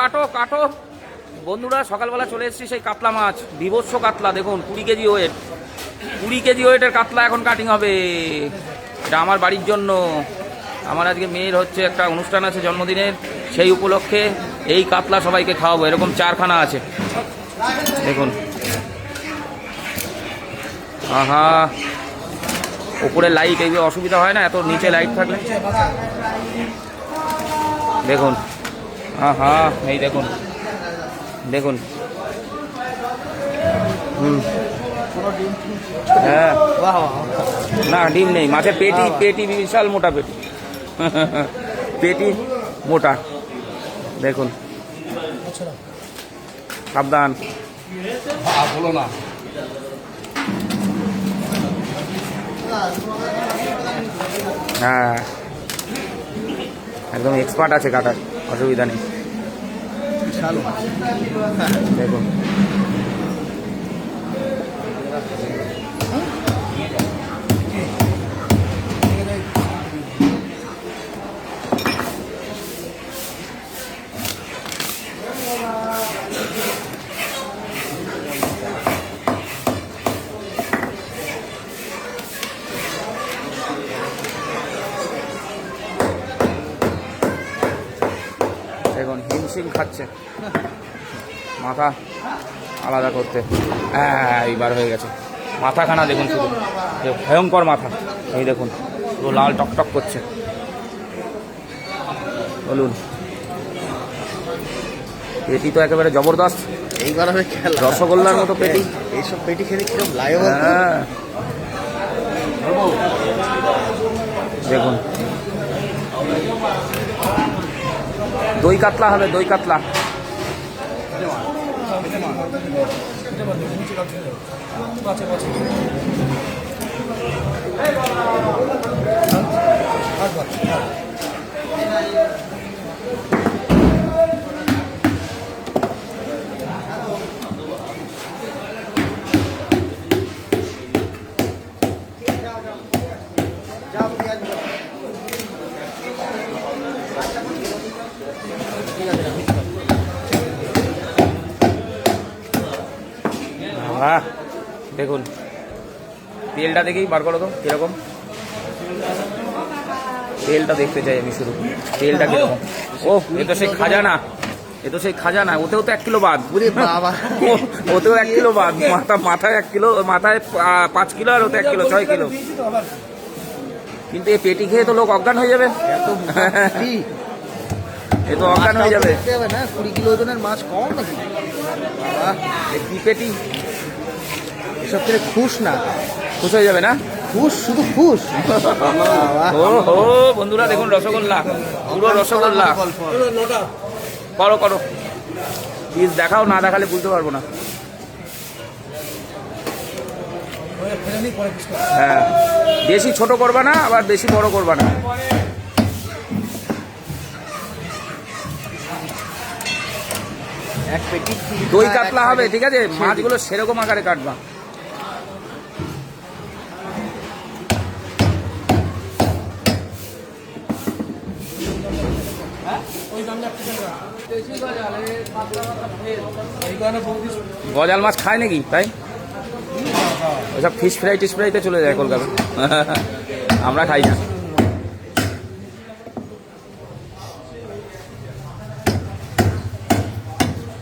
কাটো কাটো। বন্ধুরা, সকালবেলা চলে এসেছি সেই কাতলা মাছ। বিভৎস কাতলা, দেখুন, কুড়ি কেজি ওয়েট কুড়ি কেজি ওয়েটের কাতলা এখন কাটিং হবে। এটা আমার বাড়ির জন্য। আমার আজকে মেয়ের হচ্ছে একটা অনুষ্ঠান আছে জন্মদিনের, সেই উপলক্ষে এই কাতলা সবাইকে খাওয়াবো। এরকম চারখানা আছে। দেখুন। আহা। উপরে লাইট এইগুলো অসুবিধা হয় না, এত নিচে লাইট থাকলে। দেখুন। আহা এই দেখুন। দেখুন। হুম। হ্যাঁ। না ডিম নেই মাছের পেটি পেটি বিশাল মোটা পেটি। পেটি মোটা। দেখুন। সাবধান। বলো না। হ্যাঁ। একদম এক্সপার্ট আছে কাটার। অসুবিধা নেই। দেখুন দেখুন হিমশিম খাচ্ছে। মাথা আলাদা করতে। হ্যাঁ এইবার হয়ে গেছে। মাথাখানা দেখুন শুধু। ভয়ঙ্কর মাথা। এই দেখুন পুরো লাল টকটক করছে। বলুন। পেটি তো একেবারে জবরদস্ত। এইবার হবে রসগোল্লার মতো পেটি। এইসব পেটি খেলে কীরকম লাগে হ্যাঁ। দেখুন কাতলা হবে দই কাতলা। আহ, দেখুন। তেলটা দেখেই বার করো তো কীরকম? তেলটা দেখতে চাই আমি শুরু তেলটা কীরকম? ও এ তো সেই খাজানা। এ তো সেই খাজানা ওতেও তো এক কিলো বাদ। বাবা। ওতেও এক কিলো বাদ। মাথা মাথায় এক কিলো মাথায় পাঁচ কিলো আর ওতে এক কিলো ছয় কিলো। কিন্তু এই পেটি খেয়ে তো লোক অজ্ঞান হয়ে যাবে? এ তো অজ্ঞান হয়ে যাবে। না কুড়ি কিলো ওজনের মাছ কম নাকি? কি পেটি। এসব থেকে খুশ না। খুশ হয়ে যাবে না? খুশ শুধু খুশ? ও হো বন্ধুরা দেখুন রসগোল্লা পুরো রসগোল্লা। করো করো। পিস দেখাও না দেখালে বুঝতে পারব না। হ্যাঁ বেশি ছোট করবা না আবার বেশি বড় করবা না। এক পেটি কুড়ি দই কাতলা হবে ঠিক আছে? মাছগুলো সেরকম আকারে কাটবা। গজাল মাছ খায় নাকি, তাই? ওসব ফিশ ফ্রাই টিস ফ্রাইতে চলে যায় কলকাতা। আমরা খাই না।